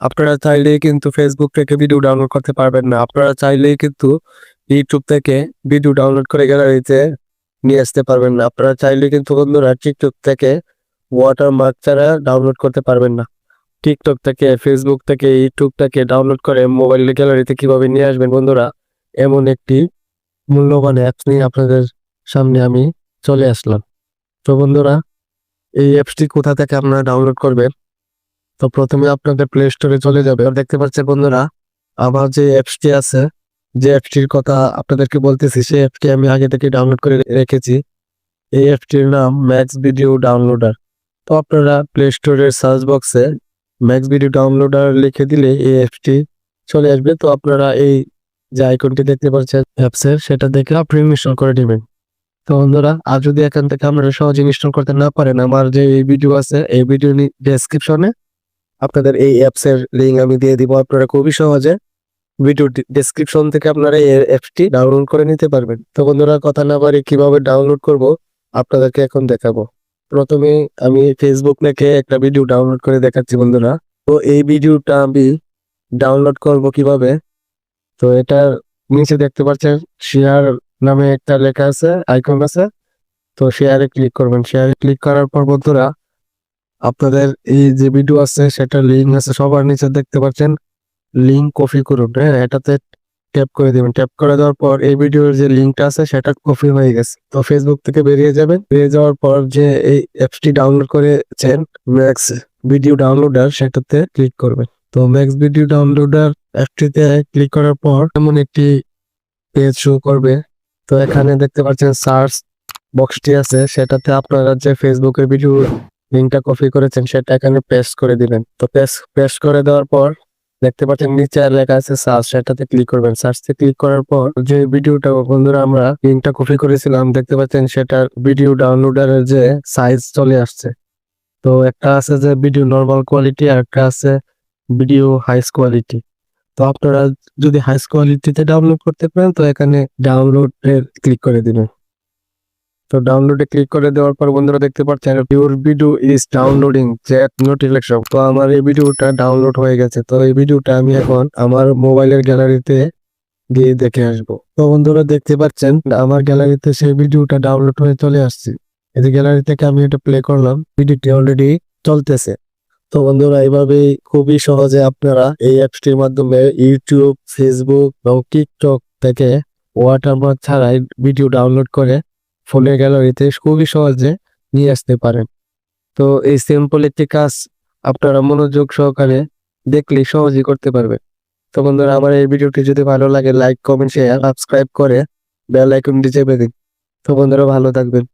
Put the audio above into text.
আপনারা চাইলেই কিন্তু ফেসবুক থেকে ভিডিও ডাউনলোড করতে পারবেন না। আপনারা চাইলেই কিন্তু ইউটিউব থেকে ভিডিও ডাউনলোড করে গ্যালারিতে নিয়ে আসতে পারবেন না। আপনারা চাইলে কিন্তু বন্ধুরা টিকটক থেকে ওয়াটারমার্ক ছাড়া ডাউনলোড করতে পারবেন না। টিকটক থেকে ফেসবুক থেকে ইউটিউব থেকে ডাউনলোড করে মোবাইল গ্যালারিতে কীভাবে নিয়ে আসবেন বন্ধুরা? এমন একটি মূল্যবান অ্যাপস নিয়ে আপনাদের সামনে আমি চলে আসলাম। তো বন্ধুরা, এই অ্যাপসটি কোথা থেকে আপনারা ডাউনলোড করবেন? তো প্রথমে আপনাদের প্লে স্টোরে চলে যাবে। দেখতে পাচ্ছেন বন্ধুরা, আমার যে অ্যাপসটি আছে, যে অ্যাপসটির কথা আপনাদেরকে বলতেছি, সেই অ্যাপটি আমি আগে থেকে ডাউনলোড করে রেখেছি। এই অ্যাপটির নাম ম্যাক্স ভিডিও ডাউনলোডার তো আপনারা প্লে স্টোরের সার্চ বক্সে ম্যাক্স ভিডিও ডাউনলোডার লিখে দিলে এই অ্যাপসটি চলে আসবে। তো আপনারা এই যে আইকনটি দেখতে পাচ্ছেন অ্যাপসের সেটা দেখে আপনি ইনস্টল করে নেবেন। তো বন্ধুরা, আর যদি এখান থেকে আপনারা সহজে ইনস্টল করতে না পারেন, আমার যে এই ভিডিও আছে, এই ভিডিও ডেসক্রিপশনে আপনাদের এই অ্যাপসের লিঙ্ক আমি দিয়ে দিব। আপনারা খুবই সহজে ভিডিও ডেসক্রিপশন থেকে আপনারা এই অ্যাপসটি ডাউনলোড করে নিতে পারবেন। তো বন্ধুরা, কথা না পারি কীভাবে ডাউনলোড করব আপনাদেরকে এখন দেখাবো। প্রথমে আমি ফেসবুক থেকে একটা ভিডিও ডাউনলোড করে দেখাচ্ছি বন্ধুরা। তো এই ভিডিওটা আমি ডাউনলোড করব কীভাবে? তো এটা নিচে দেখতে পাচ্ছেন শেয়ার নামে একটা লেখা আছে আইকন আছে। তো শেয়ারে ক্লিক করবেন। শেয়ারে ক্লিক করার পর বন্ধুরা আপনাদের এই যে ভিডিও আছে, সেটা লিঙ্ক আছে, সবার নিচে দেখতে পাচ্ছেন। লিঙ্ক কপি করুন হ্যাঁ এটাতে ট্যাপ করে দিবেন। ট্যাপ করে দেওয়ার পর এই ভিডিওর যে লিঙ্কটা আছে, সেটা কপি হয়ে গেছে। তো ফেসবুক থেকে বেরিয়ে যাবেন। বেরিয়ে যাওয়ার পর যে এই অ্যাপসটি ডাউনলোড করেছেন ম্যাক্স ভিডিও ডাউনলোডার সেটাতে ক্লিক করবেন। তো ম্যাক্স ভিডিও ডাউনলোডার অ্যাপটিতে ক্লিক করার পর এমন একটি পেজ শো করবে। তো এখানে দেখতে পাচ্ছেন সার্চ বক্সটি আছে, সেটাতে আপনারা যে ফেসবুকের ভিডিও লিঙ্কটা কপি করেছেন, সেটা এখানে পেস্ট করে দিবেন। তো পেস্ট পেস্ট করে দেওয়ার পর দেখতে পাচ্ছেন নিচে আর লেখা আছে সার্চ সেটাতে ক্লিক করবেন। সার্চে ক্লিক করার পর যে ভিডিওটা বন্ধুরা, আমরা লিঙ্কটা কপি করেছিলাম, দেখতে পাচ্ছেন সেটার ভিডিও ডাউনলোডারের যে সাইজ চলে আসছে। তো একটা আছে যে ভিডিও নর্মাল কোয়ালিটি আর একটা আছে ভিডিও হাইস কোয়ালিটি তো আপনারা যদি হাইস কোয়ালিটিতে ডাউনলোড করতে পারেন, তো এখানে ডাউনলোড এর ক্লিক করে দিবেন। তো ডাউনলোডে ক্লিক করে দেওয়ার পর বন্ধুরা দেখতে পাচ্ছেন your video is downloading chat notification তো আমার এই ভিডিওটা ডাউনলোড হয়ে গেছে। তো এই ভিডিওটা আমি এখন আমার মোবাইলের গ্যালারিতে গিয়ে দেখে আসব। তো বন্ধুরা দেখতে পাচ্ছেন, আমার গ্যালারিতে সেই ভিডিওটা ডাউনলোড হয়ে চলে আসছে। এই গ্যালারি থেকে আমি এটা প্লে করলাম ভিডিওটি অলরেডি চলতেছে। তো বন্ধুরা এইভাবেই খুবই সহজে আপনারা এই অ্যাপসটির মাধ্যমে ইউটিউব ফেসবুক এবং টিকটক থেকে ওয়াটারমার্ক ছাড়াই ভিডিও ডাউনলোড করে ফোনের গ্যালারিতে খুবই সহজে নিয়ে আসতে পারেন। তো এই সিম্পল একটি কাজ আপনারা মনোযোগ সহকারে দেখলে সহজেই করতে পারবেন। তো বন্ধুরা, আমার এই ভিডিওটি যদি ভালো লাগে লাইক কমেন্ট শেয়ার সাবস্ক্রাইব করে বেল আইকনটি চেপে দিন। তো বন্ধুরা, ভালো থাকবেন।